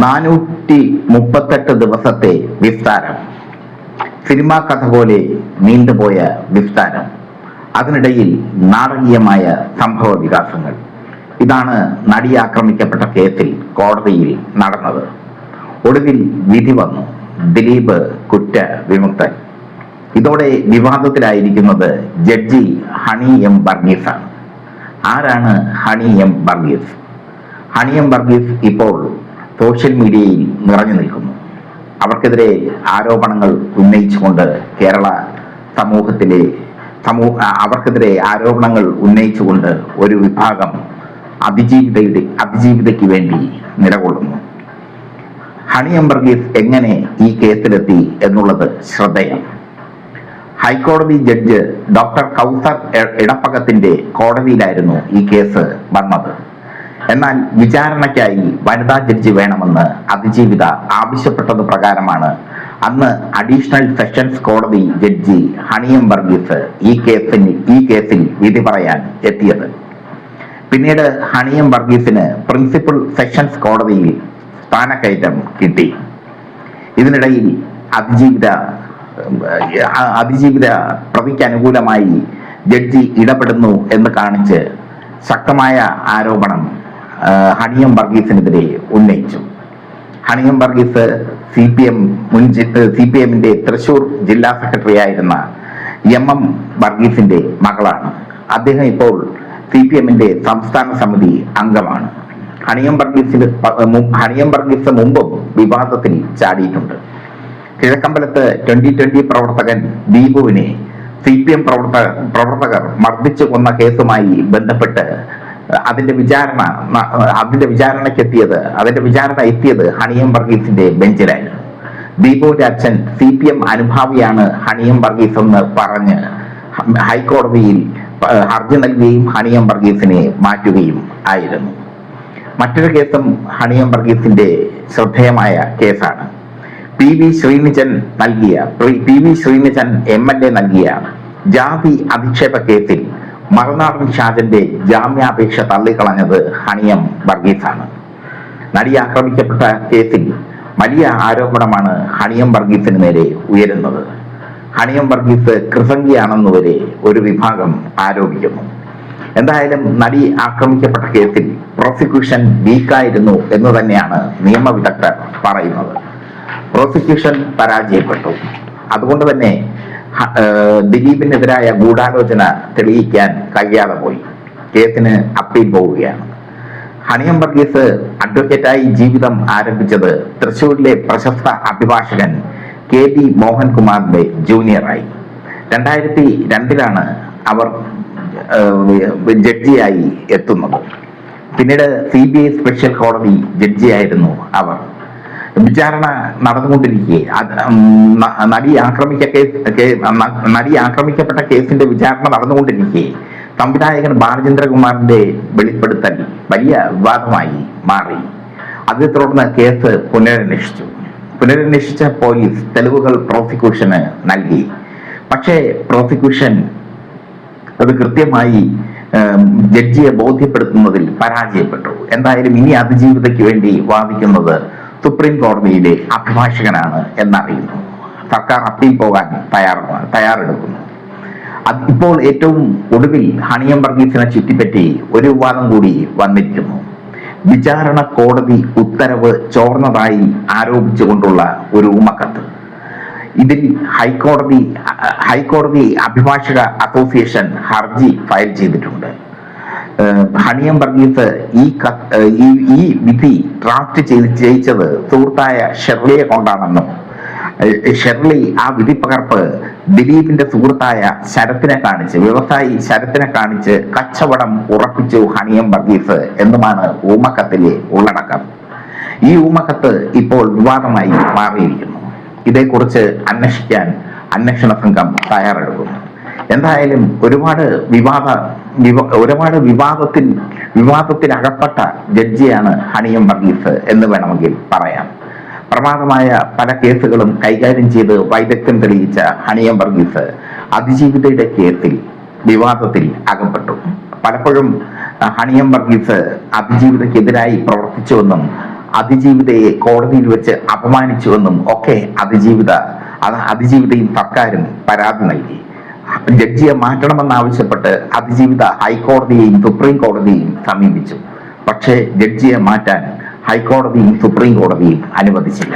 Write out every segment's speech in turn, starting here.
നാനൂറ്റി മുപ്പത്തെട്ട് ദിവസത്തെ വിസ്താരം. സിനിമാ കഥ പോലെ നീണ്ടുപോയ വിസ്താരം. അതിനിടയിൽ നാടകീയമായ സംഭവ വികാസങ്ങൾ ഇതാണ് നടി ആക്രമിക്കപ്പെട്ട കേസിൽ കോടതിയിൽ നടന്നത്. ഒടുവിൽ വിധി വന്നു. ദിലീപ് കുറ്റ വിമുക്തൻ ഇതോടെ വിവാദത്തിലായിരിക്കുന്നത് ജഡ്ജി ഹണി എം വർഗീസാണ്. ആരാണ് honey M Varghese? Honey M Varghese ഇപ്പോൾ സോഷ്യൽ മീഡിയയിൽ നിറഞ്ഞു നിൽക്കുന്നു. അവർക്കെതിരെ ആരോപണങ്ങൾ ഉന്നയിച്ചുകൊണ്ട് കേരള സമൂഹത്തിലെ സമൂഹ അവർക്കെതിരെ ആരോപണങ്ങൾ ഉന്നയിച്ചുകൊണ്ട് ഒരു വിഭാഗം അതിജീവിതയുടെ അതിജീവിതയ്ക്ക് വേണ്ടി നിലകൊള്ളുന്നു. ഹണി എം വർഗീസ് എങ്ങനെ ഈ കേസിലെത്തി എന്നുള്ളത് ശ്രദ്ധേയം. ഹൈക്കോടതി ജഡ്ജ് ഡോക്ടർ കൗസർ ഇടപ്പകത്തിന്റെ കോടതിയിലായിരുന്നു ഈ കേസ് വന്നത്. എന്നാൽ വിചാരണയ്ക്കായി വനിതാ ജഡ്ജി വേണമെന്ന് അതിജീവിത ആവശ്യപ്പെട്ടത് പ്രകാരമാണ്. അന്ന് അഡീഷണൽ സെഷൻസ് കോടതി ജഡ്ജി ഹണിയം വർഗീസ് ഈ കേസിൽ ഈ കേസിൽ വിധി പറയാൻ എത്തിയത്. പിന്നീട് ഹണിയം വർഗീസിന് പ്രിൻസിപ്പൽ സെഷൻസ് കോടതിയിൽ സ്ഥാനക്കയറ്റം കിട്ടി. ഇതിനിടയിൽ അതിജീവിത അതിജീവിത പ്രതിക്ക് അനുകൂലമായി ജഡ്ജി ഇടപെടുന്നു എന്ന് കാണിച്ച് ശക്തമായ ആരോപണം ഹണിയം വർഗീസിനെതിരെ ഉന്നയിച്ചു. Honey M Varghese C P M മുൻ സി പി എമ്മിന്റെ തൃശൂർ ജില്ലാ സെക്രട്ടറി ആയിരുന്ന എം എം വർഗീസിന്റെ മകളാണ്. അദ്ദേഹം ഇപ്പോൾ സി പി എമ്മിന്റെ സംസ്ഥാന സമിതി അംഗമാണ്. ഹണിയം വർഗീസിന് ഹണിയം വർഗീസ് മുമ്പും വിവാദത്തിൽ ചാടിയിട്ടുണ്ട്. കിഴക്കമ്പലത്ത് ട്വന്റി ട്വന്റി പ്രവർത്തകൻ ദീപുവിനെ സി പി എം പ്രവർത്തക പ്രവർത്തകർ മർദ്ദിച്ചു കൊന്ന കേസുമായി ബന്ധപ്പെട്ട് അതിന്റെ വിചാരണ അതിന്റെ വിചാരണയ്ക്ക് എത്തിയത് അതിന്റെ വിചാരണ എത്തിയത് ഹണിയം വർഗീസിന്റെ ബെഞ്ചിലായിരുന്നു ദീപുവിന്റെ അച്ഛൻ സി പി എം അനുഭാവിയാണ് ഹണിയം വർഗീസ് എന്ന് പറഞ്ഞ് ഹൈക്കോടതിയിൽ ഹർജി നൽകുകയും ഹണിയം വർഗീസിനെ മാറ്റുകയും ആയിരുന്നു. മറ്റൊരു കേസും ഹണിയം വർഗീസിന്റെ ശ്രദ്ധേയമായ കേസാണ്. പി വി ശ്രീനിജൻ നൽകിയ P V Sreenijan M L A നൽകിയ ജാതി അധിക്ഷേപ കേസിൽ മറുനാടൻ ഷാജന്റെ ജാമ്യാപേക്ഷ തള്ളിക്കളഞ്ഞത് ഹണിയം വർഗീസാണ്. നടി ആക്രമിക്കപ്പെട്ട കേസിൽ വലിയ ആരോപണമാണ് ഹണിയം വർഗീസിന് നേരെ ഉയരുന്നത്. ഹണിയം വർഗീസ് കൃസംഗിയാണെന്ന് വരെ ഒരു വിഭാഗം ആരോപിക്കുന്നു. എന്തായാലും നടി ആക്രമിക്കപ്പെട്ട കേസിൽ പ്രോസിക്യൂഷൻ വീക്കായിരുന്നു എന്ന് തന്നെയാണ് നിയമവിദഗ്ധർ പറയുന്നത്. പ്രോസിക്യൂഷൻ പരാജയപ്പെട്ടു. അതുകൊണ്ട് തന്നെ ദിലീപിനെതിരായ ഗൂഢാലോചന തെളിയിക്കാൻ കഴിയാതെ പോയി. കേസിന് അപ്പീൽ പോവുകയാണ്. ഹണിയം വർഗീസ് അഡ്വക്കേറ്റായി ജീവിതം ആരംഭിച്ചത് തൃശൂരിലെ പ്രശസ്ത അഭിഭാഷകൻ കെ ബി മോഹൻകുമാറിന്റെ ജൂനിയറായി. രണ്ടായിരത്തി രണ്ടിലാണ് അവർ ജഡ്ജിയായി എത്തുന്നത്. പിന്നീട് സി ബി ഐ സ്പെഷ്യൽ കോടതി ജഡ്ജിയായിരുന്നു അവർ. വിചാരണ നടന്നുകൊണ്ടിരിക്കെ. അത് ഉം, ന- നടി ആക്രമിക്ക കേസ് നടി ആക്രമിക്കപ്പെട്ട കേസിന്റെ വിചാരണ നടന്നുകൊണ്ടിരിക്കുകയെ സംവിധായകൻ ബാലചന്ദ്രകുമാറിന്റെ വെളിപ്പെടുത്തൽ വലിയ വിവാദമായി മാറി. അതേ തുടർന്ന് കേസ് പുനരന്വേഷിച്ചു. പുനരന്വേഷിച്ച പോലീസ് തെളിവുകൾ പ്രോസിക്യൂഷന് നൽകി. പക്ഷേ പ്രോസിക്യൂഷൻ അത് കൃത്യമായി ജഡ്ജിയെ ബോധ്യപ്പെടുത്തുന്നതിൽ പരാജയപ്പെട്ടു. എന്തായാലും ഇനി അതിജീവിതയ്ക്ക് വേണ്ടി വാദിക്കുന്നത് സുപ്രീം കോടതിയിലെ അഭിഭാഷകനാണ് എന്നറിയുന്നു. സർക്കാർ അപ്പീൽ പോകാൻ തയ്യാറാണ് തയ്യാറെടുക്കുന്നു. ഇപ്പോൾ ഏറ്റവും ഒടുവിൽ ഹണിയം വർഗീസിനെ ചുറ്റിപ്പറ്റി ഒരു വിവാദം കൂടി വന്നിരിക്കുന്നു. വിചാരണ കോടതി ഉത്തരവ് ചോർന്നതായി ആരോപിച്ചുകൊണ്ടുള്ള ഒരു ഉമക്കത്ത് ഇതിൽ ഹൈക്കോടതി ഹൈക്കോടതി അഭിഭാഷക അസോസിയേഷൻ ഹർജി ഫയൽ ചെയ്തിട്ടുണ്ട്. ഹണിയം വർഗീസ് ഈ ഈ വിധി ഡ്രാഫ്റ്റ് ചെയ്ത് ജയിച്ചത് സുഹൃത്തായ ഷെർലിയെ കൊണ്ടാണെന്നും ഷെർലി ആ വിധി പകർപ്പ് ദിലീപിന്റെ സുഹൃത്തായ ശരത്തിനെ കാണിച്ച് വ്യവസായി ശരത്തിനെ കാണിച്ച് കച്ചവടം ഉറപ്പിച്ചു ഹണിയം വർഗീസ് എന്നുമാണ് ഊമക്കത്തിലെ ഉള്ളടക്കം. ഈ ഊമക്കത്ത് ഇപ്പോൾ വിവാദമായി മാറിയിരിക്കുന്നു. ഇതേക്കുറിച്ച് അന്വേഷിക്കാൻ അന്വേഷണ സംഘം തയ്യാറെടുക്കുന്നു. എന്തായാലും ഒരുപാട് വിവാദ ഒരുപാട് വിവാദത്തിൽ വിവാദത്തിൽ അകപ്പെട്ട ജഡ്ജിയാണ് ഹണിയം വർഗീസ് എന്ന് വേണമെങ്കിൽ പറയാം. പ്രമാദമായ പല കേസുകളും കൈകാര്യം ചെയ്ത് വൈദഗ്ധ്യം തെളിയിച്ച ഹണിയം വർഗീസ് അതിജീവിതയുടെ കേസിൽ വിവാദത്തിൽ അകപ്പെട്ടു. പലപ്പോഴും ഹണിയം വർഗീസ് അതിജീവിതക്കെതിരായി പ്രവർത്തിച്ചുവെന്നും അതിജീവിതയെ കോടതിയിൽ വെച്ച് അപമാനിച്ചുവെന്നും ഒക്കെ അതിജീവിത അത് അതിജീവിതയും സർക്കാരും പരാതി നൽകി. ജഡ്ജിയെ മാറ്റണമെന്നാവശ്യപ്പെട്ട് അതിജീവിത ഹൈക്കോടതിയെയും സുപ്രീം കോടതിയെയും സമീപിച്ചു. പക്ഷേ ജഡ്ജിയെ മാറ്റാൻ ഹൈക്കോടതിയും സുപ്രീം കോടതിയും അനുവദിച്ചില്ല.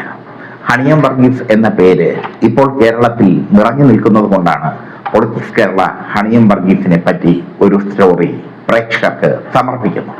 ഹണിയം വർഗീസ് എന്ന പേര് ഇപ്പോൾ കേരളത്തിൽ നിറഞ്ഞു നിൽക്കുന്നത് കൊണ്ടാണ് പൊളിറ്റിക്സ് കേരള ഹണിയം വർഗീസിനെ പറ്റി ഒരു സ്റ്റോറി പ്രേക്ഷകർക്ക് സമർപ്പിക്കുന്നു